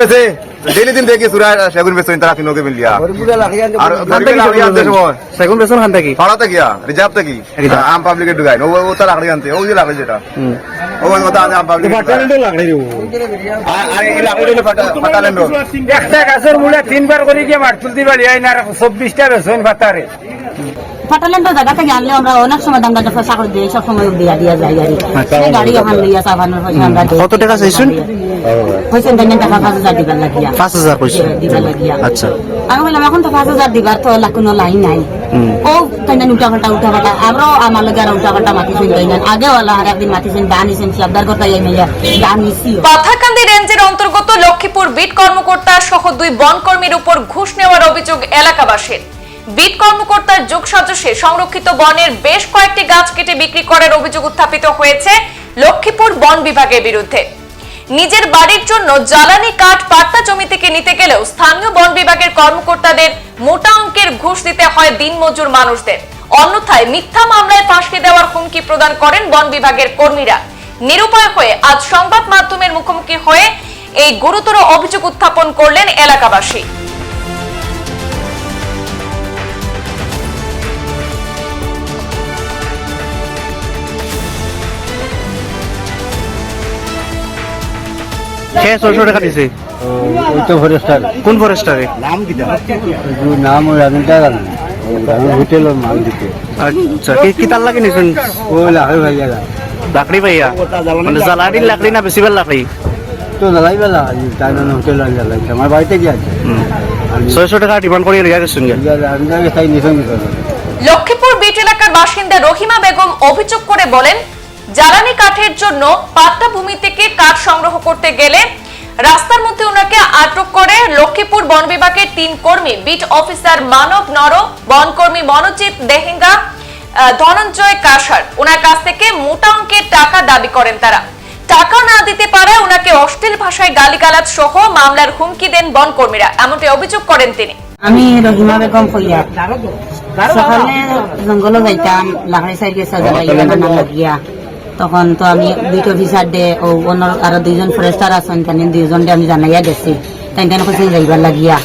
আছে ডেইলি দিন দেখি সুরা সেগুন বেসন তারা কিনোকে মিলিয়া আর গরিবে লাগি আনতে সময় সেগুন বেসন রিজার্ভ আম পাবলিকে ঢুকাই ও ও তার লাগি আনতে ও লাগি যেটা ও কথা আম পাবলিক আর এই লাগি একটা গাছের মূলে তিনবার করে গিয়ে মাঠ তুলতে পারি এই না চব্বিশটা বেসন পাতারে জায়গা থেকে আনলে আমরা অনেক সময় দাম দাম পয়সা করে দিই সব সময় দিয়া দিয়া যাই গাড়ি গাড়ি ওখান লইয়া চাবানোর পয়সা আমরা দিই। কত টাকা চাইছুন হয়েছেন তাই টাকা পাঁচ হাজার দিবার লাগিয়া। পাঁচ হাজার দিবার লাগিয়া। আচ্ছা। আমি বললাম এখন তো পাঁচ হাজার দিবার তো কোনো লাইন নাই। ও তাই না উল্টা পাল্টা উল্টা পাল্টা আমরাও আমার লগে আর উল্টা পাল্টা মাতিছেন তাই না আগে ওলা আর একদিন মাতিছেন সবদার কথা এই মেয়া দানিছিও পাথাকান্দি রেঞ্জের অন্তর্গত লক্ষ্মীপুর বিট কর্মকর্তা সহ দুই বনকর্মীর উপর ঘুষ নেওয়ার অভিযোগ এলাকাবাসীর বিট কর্মকর্তার যোগ সাজসে সংরক্ষিত বনের বেশ কয়েকটি গাছ কেটে বিক্রি করার অভিযোগ উত্থাপিত হয়েছে লক্ষ্মীপুর বন বিভাগের বিরুদ্ধে। নিজের বাড়ির জন্য জ্বালানি কাঠ পাট্টা জমি থেকে নিতে গেলেও স্থানীয় বন বিভাগের কর্মকর্তাদের মোটা অঙ্কের ঘুষ দিতে হয় দিনমজুর মানুষদের। অন্যথায় মিথ্যা মামলায় ফাঁসি দেওয়ার হুমকি প্রদান করেন বন বিভাগের কর্মীরা। নিরুপায় হয়ে আজ সংবাদ মাধ্যমের মুখোমুখি হয়ে এই গুরুতর অভিযোগ উত্থাপন করলেন এলাকাবাসী। কে ছয়শো টাকা দিছে ওই তো ফরেস্টার কোন ফরেস্টারে নাম ওই আমি টাকা না আমি হোটেলের মাল দিতে আচ্ছা কি কি তার লাগে নিছুন ওই লাহে ভাই লাকড়ি পাইয়া মানে জ্বালানির লাকড়ি না বেশিবার লাকড়ি? তো জ্বালাই বেলা তাই জন্য হোটেল জ্বালাই আমার বাড়িতে কি আছে। ছয়শো টাকা ডিমান্ড করে রেখে গেছেন গে আমি তাকে তাই নিশন লক্ষ্মীপুর বিট এলাকার বাসিন্দা রহিমা বেগম অভিযোগ করে বলেন জ্বালানি কাঠের জন্য পাট্টা ভূমি থেকে কাঠ সংগ্রহ করতে গেলে রাস্তার মধ্যে ওনাকে আটক করে লক্ষ্মীপুর বন বিভাগের তিন কর্মী, বিট অফিসার মানব নর, বনকর্মী মনোজিৎ দেহিঙ্গা ধনঞ্জয় কাসার। ওনার কাছ থেকে মোটা অঙ্কের টাকা দাবি করেন তারা। টাকা না দিতে পারে ওনাকে অশ্লীল ভাষায় গালিগালাজ সহ মামলার হুমকি দেন বনকর্মীরা। এমনটি অভিযোগ করেন তিনি। আমি রহিমা বেগম কইয়া সকালে জঙ্গলে যাইতাম লাকড়ি সাইড জ্বালাইয়া লাগিয়া। তখন তো আমি দুইটা অফিসার দে, ও অন্য আরও দুইজন ফরেস্টার আছেন দুইজন দে আমি জানাইয়া গেছি। তাই তাই যাইবার লাগিয়া।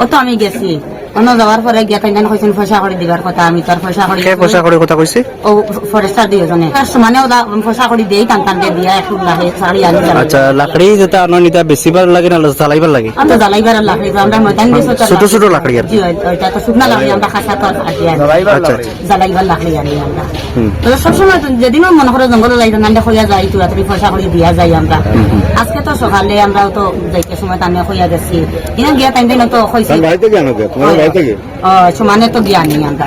ও তো আমি গেছি। অন্য যাওয়ার পরে গিয়া তাই কইছেন পয়সা করে দিবার কথা আমি তার পয়সা করে কে পয়সা করে কথা কইছে? ও ফরেস্টার দুইজনে। মানে ওরা পয়সা করে দিই টান টান দিয়ে দিয়া একটু লাহে সারি আনি জ্বালাই। আচ্ছা লাকড়ি যেটা আনো নিতা বেশিবার লাগে না জ্বালাইবার লাগে? আমরা জ্বালাইবার আর লাকড়ি আমরা ময়দান তো ছোট ছোট লাকড়ি। আর। ওইটা তো শুকনা লাকড়ি আমরা খাসা তো আটি আনি। আচ্ছা জ্বালাইবার লাকড়ি আনি আমরা। তো সবসময় তো যেদিনও মনে করে জঙ্গলে যাই নান্ডে হইয়া যাই তুরাতুরি পয়সা করে দিয়া যাই আমরা। আজকে তো সকালে আমরাও তো যাইতে সময় টানে হইয়া গেছি। ইনা গিয়া টাইম দিন তো হইছে সমানে তো গিয়া নেই আমরা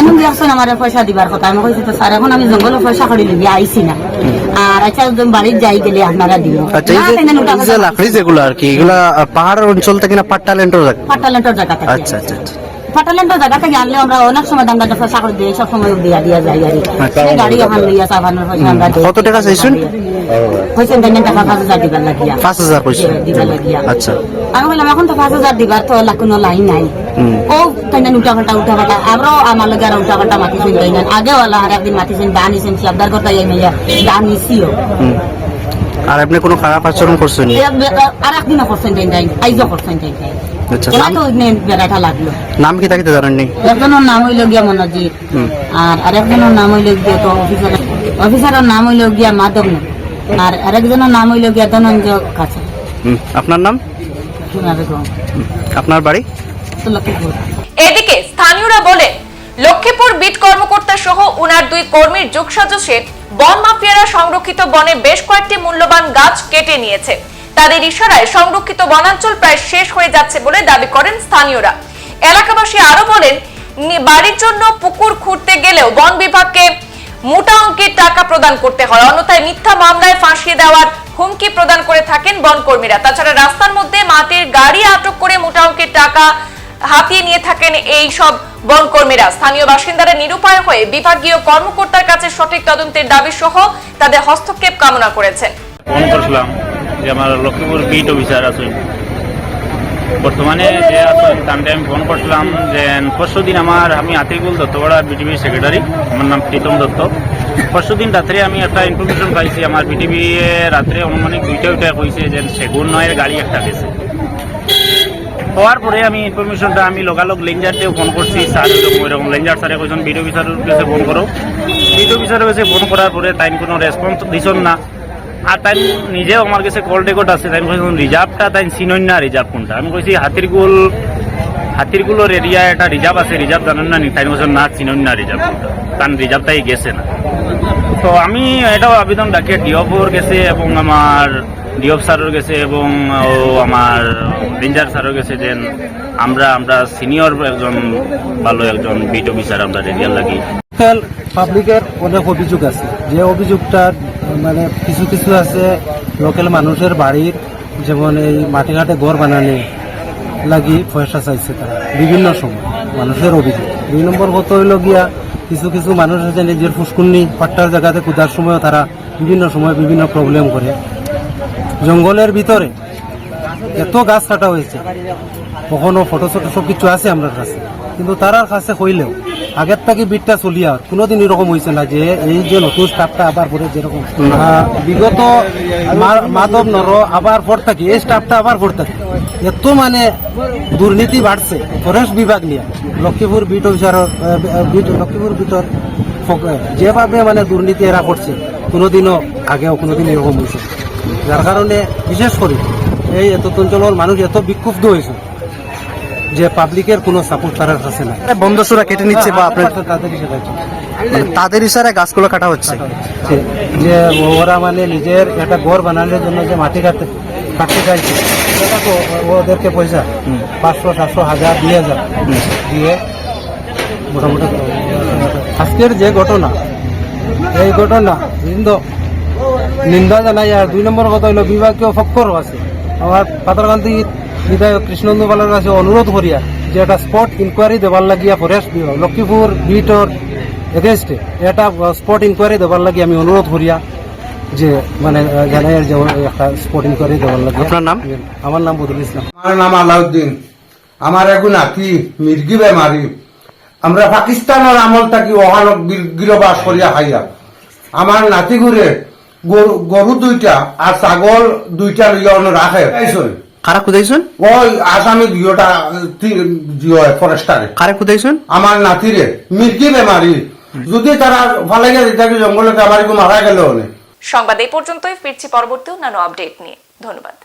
এমন দিয়াছেন আমার পয়সা দিবার কথা। আমি কইছি তো স্যার এখন আমি জঙ্গলে পয়সা করে লিবি আইছি না। আর আচ্ছা একদম বাড়ির যাই গেলে আপনারা আচ্ছা এই যে লাকড়ি যেগুলো আর কি এগুলা পাহাড় পাহাড়ের অঞ্চল থেকে না পাট্টালেন্টের জায়গা পাটালেন্টর জায়গা থেকে। আচ্ছা আচ্ছা। পাটালেন্টর জায়গা থেকে আনলে আমরা অনেক সময় দাম পয়সা করে দিই সব সময় দিয়া দিয়া যাই গাড়ি। এই গাড়ি ওখান লইয়া চাবানোর পয়সা আমরা কত টাকা চাইছুন? হয়েছেন তাই টাকা পাঁচ হাজার দিবার লাগিয়া। পাঁচ হাজার কইছে দিবার লাগিয়া। আচ্ছা। আমি বললাম এখন তো পাঁচ হাজার দিবার তো লা- কোনো লাইন নাই। ও তাই না উল্টা পাল্টা উল্টা পাল্টা? আমরাও আমার লগে আর উল্টা পাল্টা মাতিছেন তাই না? আগে ওলা আর একদিন মাতিছেন দানিছেন সবদার কথা এই মেয়া দানিছিও আর আপনি কোনো খারাপ আচরণ করছেন? আর একদিনও করছেন তাই আইজও করছেন তাই আচ্ছা। নাম বেড়াটা লাগল। নাম কি থাকিতে জানেন একজনের নাম হইল গিয়া মনোজিৎ আর আরেকজনের নাম হইল গিয়া তো অফিসার। অফিসারের নাম হইল গিয়া মাধব আর আরেকজনের নাম হইল গিয়া ধনঞ্জয় কাছে। আপনার নাম? আপনার বাড়ি? এদিকে স্থানীয়রা বলেন লক্ষ্মীপুর বিট কর্মকর্তা সহ উনার দুই কর্মীর যোগসাজসে বন মাফিয়ারা সংরক্ষিত বনে বেশ কয়েকটি মূল্যবান গাছ কেটে নিয়েছে। তাদের ইশারায় সংরক্ষিত বনাঞ্চল প্রায় শেষ হয়ে যাচ্ছে বলে দাবি করেন স্থানীয়রা। এলাকাবাসী আরও বলেন বাড়ির জন্য পুকুর খুঁড়তে গেলেও বন বিভাগকে মোটা অঙ্কের টাকা প্রদান করতে হয়। অন্যথায় মিথ্যা মামলায় ফাঁসিয়ে দেওয়ার হুমকি প্রদান করে থাকেন বনকর্মীরা। তাছাড়া রাস্তার মধ্যে মাটির গাড়ি আটক করে মোটা অঙ্কের টাকা হাতিয়ে নিয়ে থাকেন এই সব বনকর্মীরা। স্থানীয় বাসিন্দারা নিরুপায় হয়ে বিভাগীয় কর্মকর্তার কাছে সঠিক তদন্তের দাবি সহ তাদের হস্তক্ষেপ কামনা করেছেন। যে আমার লক্ষ্মীপুর বিট অফিসার আছেন বর্তমানে যে আছেন তাকে আমি ফোন করছিলাম যে পরশু দিন আমার আমি আতিকুল দত্তপাড়া বিটিভির সেক্রেটারি আমার নাম প্রীতম দত্ত। পরশু দিন রাত্রে আমি একটা ইনফরমেশন পাইছি আমার বিটিভি রাত্রে অনুমানিক দুইটা উঠে কইছে যে সেগুন নয়ের গাড়ি একটা গেছে হওয়ার পরে আমি ইনফরমেশনটা আমি লগালগ লেঞ্জারতেও ফোন করছি স্যার এরকম। লেঞ্জার স্যারে কইছেন বিডিও অফিসারের কাছে ফোন করো বিডিও অফিসারের কাছে ফোন করার পরে তাই কোনো রেসপন্স দিছন না। আর তাই নিজেও আমার কাছে কল রেকর্ড আছে, তাই কইছেন রিজার্ভটা তাই চিনই না রিজার্ভ কোনটা। আমি কইছি, হাতিরগুল, হাতিরগুলোর এরিয়া একটা রিজার্ভ আছে রিজার্ভ জানেন নি তাই বলছেন না, চিনই না রিজার্ভ কোনটা। কারণ রিজার্ভটাই গেছে না। তো আমি এটাও আবেদন রাখি ডিওপোর গেছে এবং আমার ডিওপ স্যারের গেছে এবং ও আমার রেঞ্জার স্যারের গেছে যে আমরা আমরা সিনিয়র একজন, ভালো একজন বিট অফিসার আমরা রেডিয়াল লাগি। পাবলিকের অনেক অভিযোগ আছে। যে অভিযোগটা মানে কিছু কিছু আছে লোকাল মানুষের বাড়ির, যেমন এই মাটিঘাটে ঘর বানানি লাগি পয়সা চাইছে তারা। বিভিন্ন সময় মানুষের অভিযোগ। দুই নম্বর কত হইল গিয়া কিছু কিছু মানুষ আছে নিজের ফুসকুন্নি পাট্টার জায়গাতে কুদার সময় তারা বিভিন্ন সময় বিভিন্ন প্রবলেম করে। জঙ্গলের ভিতরে এত গাছ কাটা হয়েছে। কখনো ফটো ফটো সব কিছু আছে আমার কাছে, কিন্তু তারার কাছে হইলেও আগের থেকে বিটটা চলিয়া কোনোদিন এরকম হয়েছে না যে এই যে নতুন স্টাফটা আবার পরে যেরকম। বিগত মাধব নর আবার পর থাকি এই স্টাফটা আবার পর থাকি এত মানে দুর্নীতি বাড়ছে ফরেস্ট বিভাগ নিয়ে লক্ষ্মীপুর বিট অফিসারের বিট লক্ষ্মীপুর বিটর যেভাবে মানে দুর্নীতি এরা করছে কোনোদিনও আগেও কোনোদিন এরকম হয়েছে যার কারণে বিশেষ করে এই এত অঞ্চলের মানুষ এত বিক্ষুব্ধ হয়েছে যে পাবলিকের কোনো সাপোর্ট তারা কাছে না। বন্ধ সুরা কেটে নিচ্ছে বা আপনার তাদের সেটা মানে তাদের ইশারায় গাছগুলো কাটা হচ্ছে। যে- ওরা মানে নিজের একটা ঘর বানানোর জন্য যে মাটি কাটতে কাটতে চাইছে। ওদেরকে পয়সা পাঁচশো সাতশো হাজার দুই হাজার দিয়ে মোটামুটি আজকের যে ঘটনা এই ঘটনা কিন্তু নিন্দা জানাই। আর দুই নম্বর কথা হইল বিভাগীয় ফক্করও আছে। আমার পাতারকান্তি বিধায়ক কৃষ্ণন্দু বালার কাছে অনুরোধ করিয়া যে একটা স্পট ইনকোয়ারি দেবার লাগিয়া ফরেস্ট বিভাগ লক্ষ্মীপুর বিটর এগেনস্টে এটা স্পট ইনকোয়ারি দেবার লাগি আমি অনুরোধ করিয়া যে মানে জানাই যে একটা স্পট ইনকোয়ারি দেবার লাগে আপনার নাম? আমার নাম বদরুল ইসলাম। আমার নাম আলাউদ্দিন। আমার এখন নাতি মির্গি বেমারি? আমরা পাকিস্তানের আমল থাকি ওহানক গিরবাস করিয়া খাইয়া? আমার নাতি ঘুরে গরু দুইটা আর ছাগল দুইটা লইয়া রাখে। কারা খুদাইছেন? ওই আসামি দুইটা জিও ফরেস্টারে। কারা খুদাইছেন? আমার নাতিরে। মির্গি বেমারি। যদি তারা ভালো গেছে জঙ্গলে আমার মারা গেল। সংবাদ এই পর্যন্তই। ফিরছি পরবর্তী অন্যান্য আপডেট নিয়ে। ধন্যবাদ।